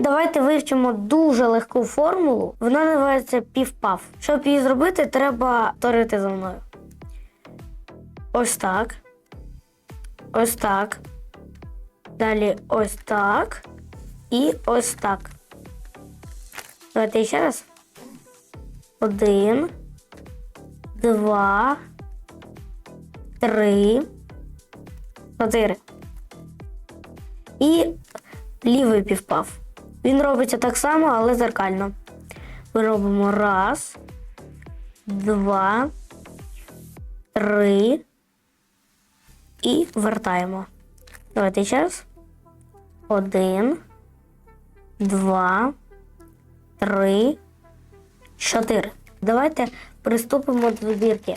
давайте вивчимо дуже легку формулу. Вона називається півпав. Щоб її зробити, треба повторити за мною. Ось так. Ось так. Далі ось так. І ось так. Давайте ще раз. Один. Два. Три. Чотири. І лівий півпав. Він робиться так само, але зеркально. Ми робимо раз, два, три і вертаємо. Давайте ще раз. Один, два, три, чотири. Давайте приступимо до збірки.